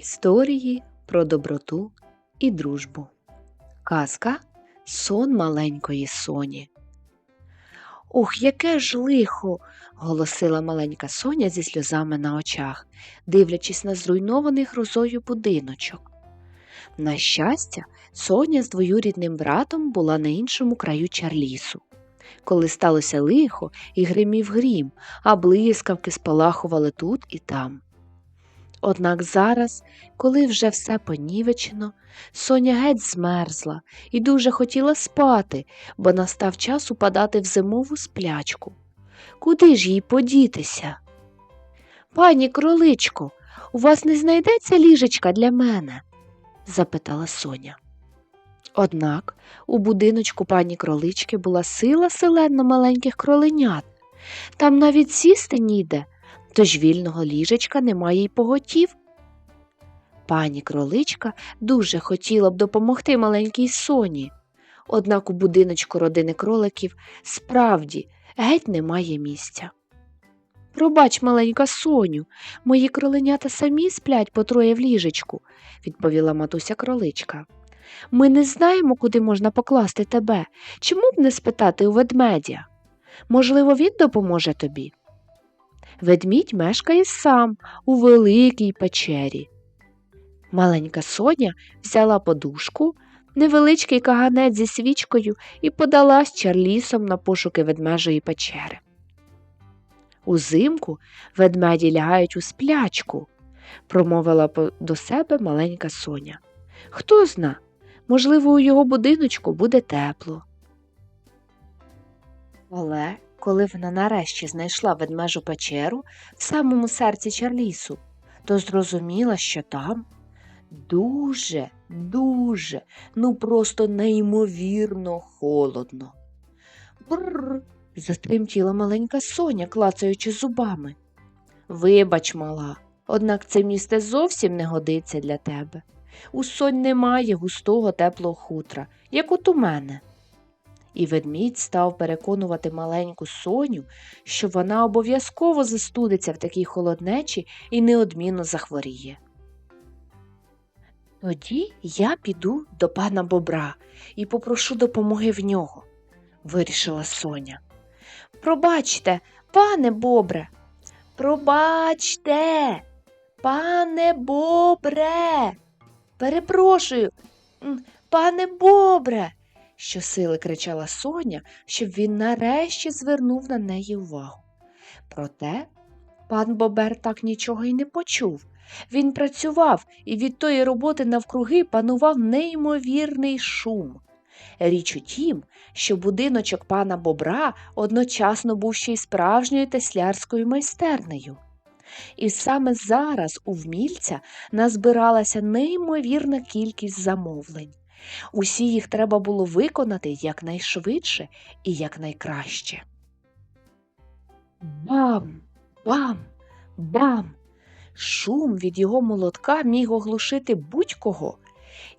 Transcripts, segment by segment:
Історії про доброту і дружбу. Казка Сон маленької соні. Ух, яке ж лихо. голосила маленька соня зі сльозами на очах, дивлячись на зруйнований грозою будиночок. На щастя, соня з двоюрідним братом була на іншому краю чарлісу. Коли сталося лихо і гримів грім, а блискавки спалахували тут і там. Однак зараз, коли вже все понівечено, Соня геть змерзла і дуже хотіла спати, бо настав час упадати в зимову сплячку. Куди ж їй подітися? Пані кроличко, у вас не знайдеться ліжечка для мене? запитала Соня. Однак у будиночку пані кролички була сила селенно маленьких кроленят. Там навіть сісти ніде, тож вільного ліжечка немає й поготів. Пані кроличка дуже хотіла б допомогти маленькій соні, однак у будиночку родини кроликів справді геть немає місця. Пробач, маленька соню, мої кроленята самі сплять по троє в ліжечку, відповіла матуся кроличка. Ми не знаємо, куди можна покласти тебе. Чому б не спитати у ведмедя? Можливо, він допоможе тобі. Ведмідь мешкає сам у великій печері. Маленька соня взяла подушку, невеличкий каганець зі свічкою і подалась чарлісом на пошуки ведмежої печери. Узимку ведмеді лягають у сплячку, промовила до себе маленька соня. Хто зна, можливо, у його будиночку буде тепло. Але коли вона нарешті знайшла ведмежу печеру в самому серці Чарлісу, то зрозуміла, що там дуже, дуже, ну просто неймовірно холодно. Бррр. затремтіла маленька соня, клацаючи зубами. Вибач, мала, однак це місце зовсім не годиться для тебе. У сонь немає густого теплого хутра, як от у мене. І ведмідь став переконувати маленьку соню, що вона обов'язково застудиться в такій холоднечі і неодмінно захворіє. Тоді я піду до пана бобра і попрошу допомоги в нього, вирішила Соня. Пробачте, пане бобре, пробачте, пане бобре. Перепрошую, пане бобре, щосили кричала Соня, щоб він нарешті звернув на неї увагу. Проте пан Бобер так нічого й не почув. Він працював, і від тої роботи навкруги панував неймовірний шум. Річ у тім, що будиночок пана Бобра одночасно був ще й справжньою теслярською майстернею. І саме зараз у вмільця назбиралася неймовірна кількість замовлень. Усі їх треба було виконати якнайшвидше і якнайкраще. Бам, бам, бам. Шум від його молотка міг оглушити будь-кого.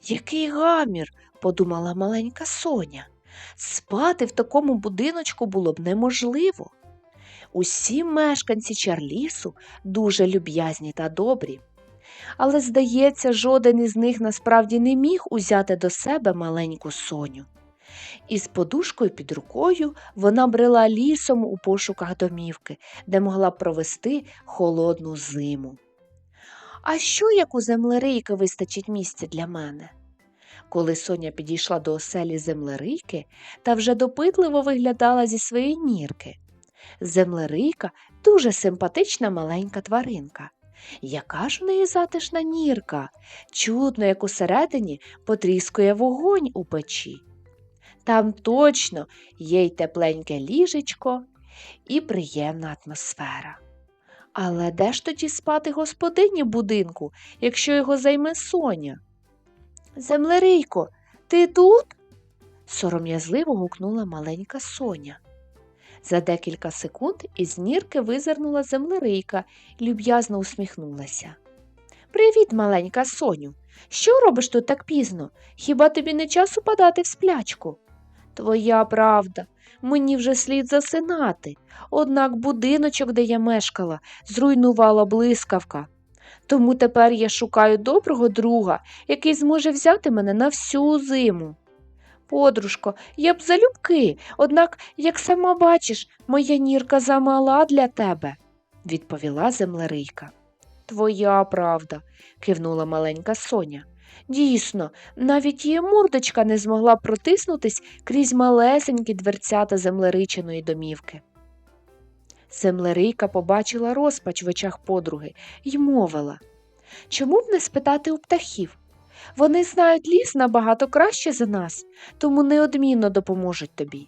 Який гамір, подумала маленька Соня. Спати в такому будиночку було б неможливо. Усі мешканці Чарлісу дуже люб'язні та добрі. Але, здається, жоден із них насправді не міг узяти до себе маленьку соню. Із подушкою під рукою вона брела лісом у пошуках домівки, де могла провести холодну зиму. А що як у землерийки вистачить місця для мене? Коли Соня підійшла до оселі землерийки та вже допитливо виглядала зі своєї нірки. Землерийка дуже симпатична маленька тваринка. Яка ж у неї затишна нірка, чутно, як усередині потріскує вогонь у печі. Там точно є й тепленьке ліжечко і приємна атмосфера. Але де ж тоді спати господині будинку, якщо його займе Соня? Землерийко, ти тут? сором'язливо гукнула маленька Соня. За декілька секунд із нірки визирнула землерийка і люб'язно усміхнулася. Привіт, маленька Соню. Що робиш тут так пізно? Хіба тобі не час упадати в сплячку? Твоя правда, мені вже слід засинати. Однак будиночок, де я мешкала, зруйнувала блискавка. Тому тепер я шукаю доброго друга, який зможе взяти мене на всю зиму. Подружко, я б залюбки, однак, як сама бачиш, моя нірка замала для тебе, відповіла землерийка. Твоя правда, кивнула маленька Соня. Дійсно, навіть її мордочка не змогла протиснутись крізь малесенькі дверцята землеричиної домівки. Землерийка побачила розпач в очах подруги й мовила Чому б не спитати у птахів? Вони знають ліс набагато краще за нас, тому неодмінно допоможуть тобі.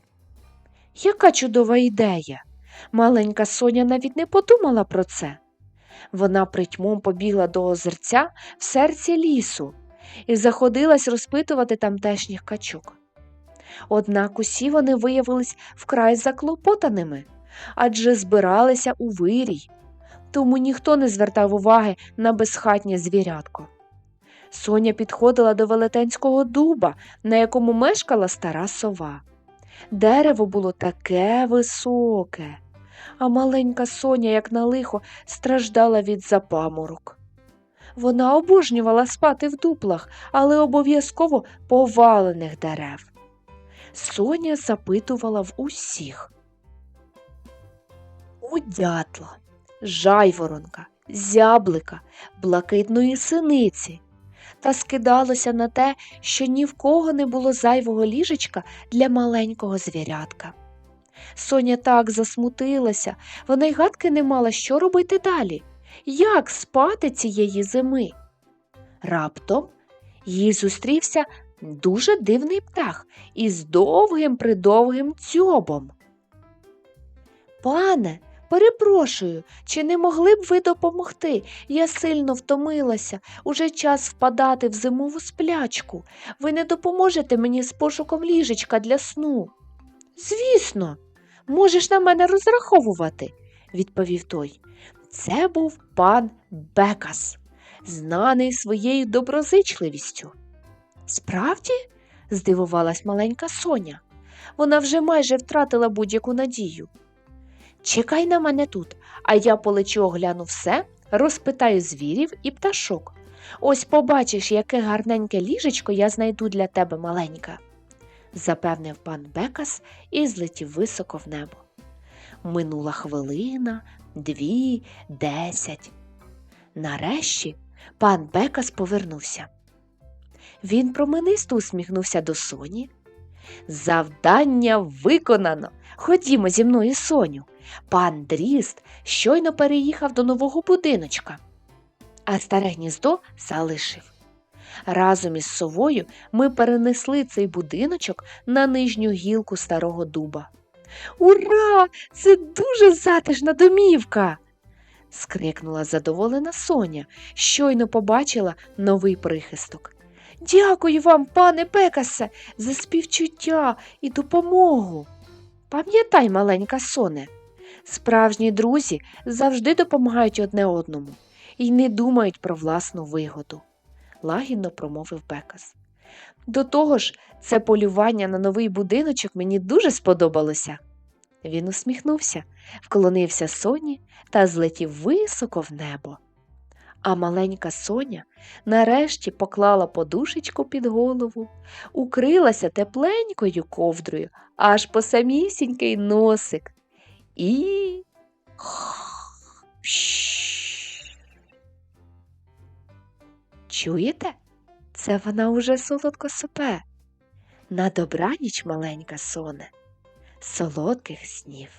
Яка чудова ідея! Маленька Соня навіть не подумала про це. Вона притьмом побігла до озерця в серці лісу і заходилась розпитувати тамтешніх качок. Однак усі вони виявились вкрай заклопотаними, адже збиралися у вирій, тому ніхто не звертав уваги на безхатнє звірятко. Соня підходила до велетенського дуба, на якому мешкала стара сова. Дерево було таке високе, а маленька Соня, як на лихо, страждала від запаморок. Вона обожнювала спати в дуплах, але обов'язково повалених дерев. Соня запитувала в усіх. У дятла, жайворонка, зяблика, блакитної синиці. Та скидалося на те, що ні в кого не було зайвого ліжечка для маленького звірятка. Соня так засмутилася, вона й гадки не мала, що робити далі, як спати цієї зими. Раптом їй зустрівся дуже дивний птах із довгим придовгим дзьобом. Пане, перепрошую, чи не могли б ви допомогти? Я сильно втомилася, уже час впадати в зимову сплячку. Ви не допоможете мені з пошуком ліжечка для сну. Звісно, можеш на мене розраховувати, відповів той. Це був пан Бекас, знаний своєю доброзичливістю. Справді? здивувалась маленька Соня. Вона вже майже втратила будь-яку надію. Чекай на мене тут, а я полечу огляну все, розпитаю звірів і пташок. Ось побачиш, яке гарненьке ліжечко я знайду для тебе маленька, запевнив пан Бекас і злетів високо в небо. Минула хвилина, дві, десять. Нарешті пан Бекас повернувся. Він променисто усміхнувся до Соні. Завдання виконано. Ходімо зі мною, Соню. Пан Дріст щойно переїхав до нового будиночка, а старе гніздо залишив. Разом із совою ми перенесли цей будиночок на нижню гілку старого дуба. Ура! Це дуже затишна домівка. скрикнула задоволена Соня, щойно побачила новий прихисток. Дякую вам, пане Пекасе, за співчуття і допомогу. Пам'ятай, маленька соне, справжні друзі завжди допомагають одне одному і не думають про власну вигоду, лагідно промовив Бекас. До того ж, це полювання на новий будиночок мені дуже сподобалося. Він усміхнувся, вклонився Соні та злетів високо в небо. А маленька Соня нарешті поклала подушечку під голову, укрилася тепленькою ковдрою аж по самісінький носик. І. Чуєте? Це вона уже солодко сопе. На добраніч, маленька соне, солодких снів.